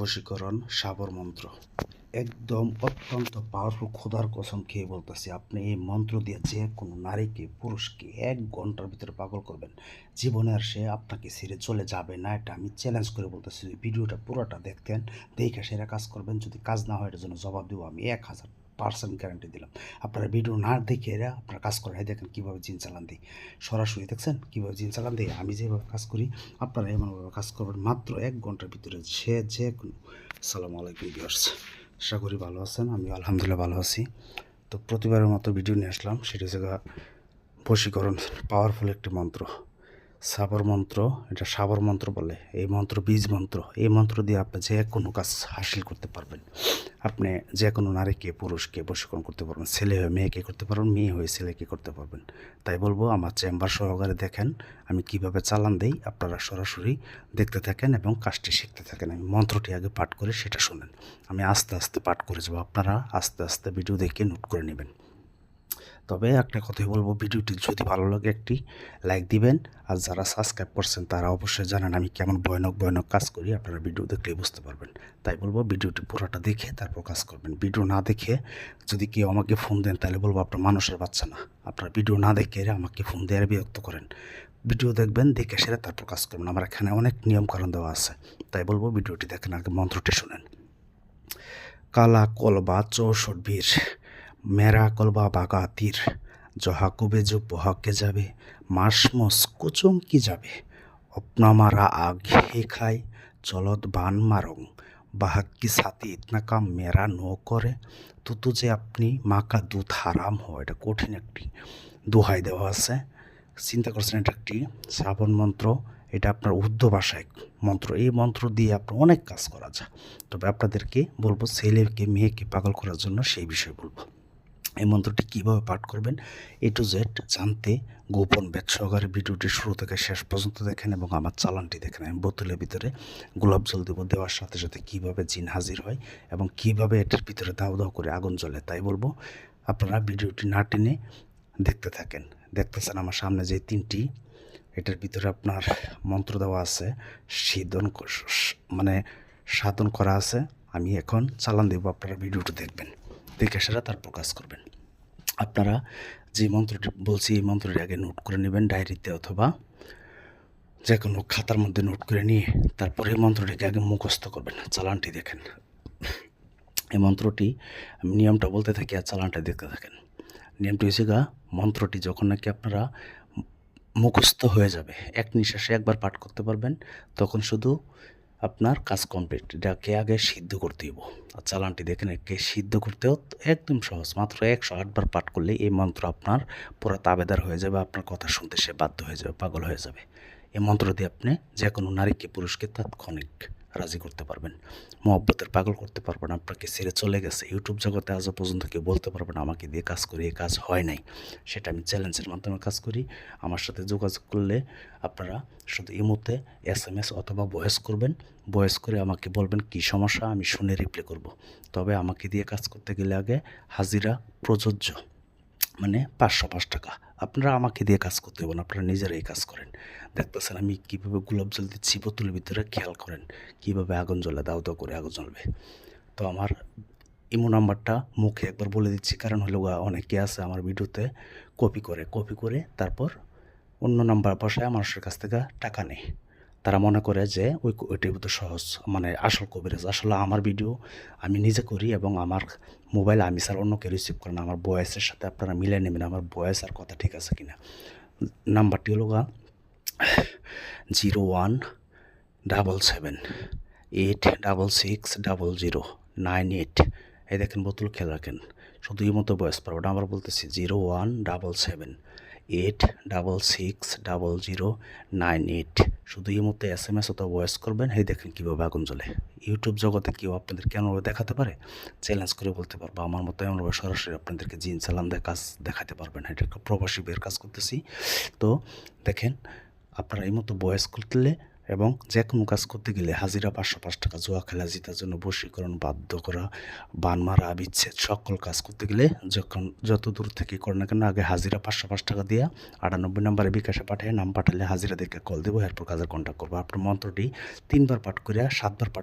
বশীকরণ, সাবর মন্ত্র। একদম অত্যন্ত পাওয়ারফুল খোদার কসম খেয়ে বলতেছি, আপনি এই মন্ত্র দিয়ে যে কোনো নারীকে, পুরুষকে এক ঘণ্টার ভিতরে পাগল করবেন, জীবনে আর সে আপনাকে ছেড়ে চলে যাবে না, এটা আমি চ্যালেঞ্জ করে বলতেছি। ভিডিওটা পুরোটা দেখতেন, দেখে সেরা কাজ করবেন, যদি কাজ না হয় এটার জন্য জবাব দেবো আমি এক হাজার পার্সেন্ট গ্যারান্টি দিলাম। আপনারা ভিডিও না দেখে এরা আপনারা কাজ করেন। দেখেন কীভাবে জিন চালান দিই সরাসরি দেখছেন কীভাবে জিন চালান দিই আমি যেভাবে কাজ করি, আপনারা এমনভাবে কাজ করবেন মাত্র এক ঘণ্টার ভিতরে। সে যে কোনো। সালাম আলাইকুম ভিউয়ার্স। আশা করি ভালো আছেন। আমি আলহামদুলিল্লাহ ভালো আছি। তো প্রতিবারের মতো ভিডিও নিয়ে আসলাম। সেটা হচ্ছে বশীকরণ পাওয়ারফুল একটি মন্ত্র। সাবর মন্ত্র, এটা সাবর মন্ত্র বলে, এই মন্ত্র বীজ মন্ত্র, এই মন্ত্র দিয়ে আপনি যে কোনো কাজ হাসিল করতে পারবেন। আপনি যে কোনো নারীকে, পুরুষকে বশীকরণ করতে পারবেন, ছেলে হয়ে মেয়েকে করতে পারবেন, মেয়ে হয়ে ছেলেকে করতে পারবেন। তাই বলব, আমার চেম্বার সহকারে দেখেন, আমি কীভাবে চালান দেই, আপনারা সরাসরি দেখতে থাকেন এবং কাজটি শিখতে থাকেন। আমি মন্ত্রটি আগে পাঠ করে সেটা শুনেন। আমি আস্তে আস্তে পাঠ করে যাব, আপনারা আস্তে আস্তে ভিডিও দেখে নোট করে নেবেন। তবে একটা কথাই বলব, ভিডিওটি যদি ভালো লাগে একটি লাইক দিবেন, আর যারা সাবস্ক্রাইব করছেন তারা অবশ্যই জানেন আমি কেমন ভয়ানক ভয়ানক কাজ করি, আপনারা ভিডিও দেখলেই বুঝতে পারবেন। তাই বলব, ভিডিওটি পুরোটা দেখে তারপর কাজ করবেন। ভিডিও না দেখে যদি কেউ আমাকে ফোন দেন, তাহলে বলব আপনার মানুষের বাচ্চা না। আপনারা ভিডিও না দেখে আমাকে ফোন দিয়ে বিরক্ত করেন। ভিডিও দেখবেন, দেখে সেরে তারপর কাজ করবেন। আমার এখানে অনেক নিয়মকানুন দেওয়া আছে। তাই বলব, ভিডিওটি দেখেন, আগে মন্ত্রটি শুনেন। কালা কলবা চৌষট বীর মেরা কলবা বাগা তীর, জহা কুবে যো বহাকে যাবে মাসমস কুচমকি যাবে? অপনামারা হে খাই চলত বান মারং। বাহাক্কি সাথে ইতনা কাম মেরা নো করে? তুতু যে আপনি মাকা দুধ হারাম হয় এটা কঠিন একটি দোহাই দেওয়া আছে। চিন্তা করছেন এটা একটি শ্রাবণ মন্ত্র, এটা আপনার উর্দু ভাষায় মন্ত্র। এই মন্ত্র দিয়ে আপনার অনেক কাজ করা যায়। তবে আপনাদেরকে বলব, ছেলেকে, মেয়েকে পাগল করার জন্য সেই বিষয়ে বলব। এই মন্ত্রটি কীভাবে পাঠ করবেন এ টু জেড জানতে গোপন ব্যাগ সহকারে ভিডিওটি শুরু থেকে শেষ পর্যন্ত দেখেন এবং আমার চালানটি দেখেন, আমি বোতলের ভিতরে গোলাপ জল দেবো, দেওয়ার সাথে সাথে কীভাবে জিন হাজির হয় এবং কীভাবে এটার ভিতরে দাও দাও করে আগুন জ্বলে, তাই বলব। আপনারা ভিডিওটি না টেনে দেখতে থাকেন, দেখতেছেন আমার সামনে যে তিনটি, এটার ভিতরে আপনার মন্ত্র দেওয়া আছে সিদ্ধন মানে সাধন করা আছে, আমি এখন চালান দেবো, আপনারা ভিডিওটি দেখবেন। দেখে সেটা তারপর কাজ করবেন। আপনারা যে মন্ত্রটি বলছি, এই মন্ত্রটি আগে নোট করে নেবেন ডায়েরিতে অথবা যে কোনো খাতার মধ্যে নোট করে নিয়ে তারপরে এই মন্ত্রটিকে আগে মুখস্থ করবেন। চালানটি দেখেন। এই মন্ত্রটি আমি নিয়মটা বলতে থাকি আর চালানটা দেখতে থাকেন। নিয়মটি হয়েছে গা, মন্ত্রটি যখন নাকি আপনারা মুখস্থ হয়ে যাবে, এক নিঃশ্বাসে একবার পাঠ করতে পারবেন, তখন শুধু আপনার কাজ কমপ্লিট এটাকে আগে সিদ্ধ করতে হইব। আর চালানটি দেখেন, একে সিদ্ধ করতেও একদম সহজ। মাত্র একশো আটবার পাঠ করলে এই মন্ত্র আপনার পুরো তাবেদার হয়ে যাবে, আপনার কথা শুনতে সে বাধ্য হয়ে যাবে, পাগল হয়ে যাবে। এই মন্ত্র দিয়ে আপনি যে কোনো নারীকে, পুরুষকে তাৎক্ষণিক রাজি করতে পারবেন, মহব্বতের পাগল করতে পারবেন, আপনাকে ছেড়ে চলে গেছে। ইউটিউব জগতে আজও পর্যন্ত কেউ বলতে পারবেন আমাকে দিয়ে কাজ করি, এই কাজ হয় নাই। সেটা আমি চ্যালেঞ্জের মাধ্যমে কাজ করি। আমার সাথে যোগাযোগ করলে আপনারা শুধু ইমোতে এস এম এস অথবা ভয়েস করবেন। ভয়েস করে আমাকে বলবেন, কি সমস্যা? আমি শুনে রিপ্লাই করব। তবে আমাকে দিয়ে কাজ করতে গেলে আগে হাজিরা প্রযোজ্য মানে পাঁচশো পাঁচ টাকা। আপনারা আমাকে দিয়ে কাজ করতে হবেন আপনারা নিজেরাই কাজ করেন। দেখতেছেন আমি কীভাবে গোলাপ জল দিচ্ছি, বোতলের ভিতরে খেয়াল করেন, কীভাবে আগুন জ্বলে, দাও দাও করে আগুন জ্বলবে। তো আমার ইমো নাম্বারটা মুখে একবার বলে দিচ্ছি, কারণ হলো অনেকে আছে আমার ভিডিওতে কপি করে কপি করে তারপর অন্য নাম্বার বসায় মানুষের কাছ থেকে টাকা নেয়। তারা মনে করে যে ওই ওইটাই তো সহজ মানে আসল কবিরাজ। আসলে আমার ভিডিও আমি নিজে করি এবং আমার মোবাইল আমি স্যার অন্য কেউ রিসিভ করেন, আমার বয়সের সাথে আপনারা মিলে নেবেন, আমার বয়স আর কথা ঠিক আছে কিনা। নাম্বারটি হলো গা zero one double seven eight double six double zero nine eight এই দেখেন, বোতল খেয়াল রাখেন, শুধু এই মতো বয়স পারব নাম্বার বলতেছি zero one double seven eight double six double zero nine eight শুধু এই মতো এস এম এস অথবা ভয়েস করবেন। এই দেখেন কীভাবে আগুন জ্বলে। ইউটিউব জগতে কেউ আপনাদের কেমনভাবে দেখাতে পারে? চ্যালেঞ্জ করে বলতে পারব। আমার মতো এমনভাবে সরাসরি আপনাদেরকে জিন চালান দেয় কাজ দেখাতে পারবেন। এটা প্রবাসী বের কাজ করতেছি। তো দেখেন, আপনারা এই মতো বয়স করলে এবং যে কোনো কাজ করতে গেলে হাজিরা পাঁচশো পাঁচ টাকা জুয়া খেলা জিতার জন্য বশীকরণ বাধ্য করা, বান মারা, বিচ্ছেদ, সকল কাজ করতে গেলে যখন যত দূর থেকে করে না কেন আগে হাজিরা পাঁচশো পাঁচ টাকা দিয়া আটানব্বই নম্বরে বিকাশে পাঠিয়ে, নাম পাঠালে হাজিরাদেরকে কল দেবো, এরপর কাজের কন্ট্যাক্ট করব। আপনার মন্ত্রটি তিনবার পাঠ করিয়া সাতবার পাঠ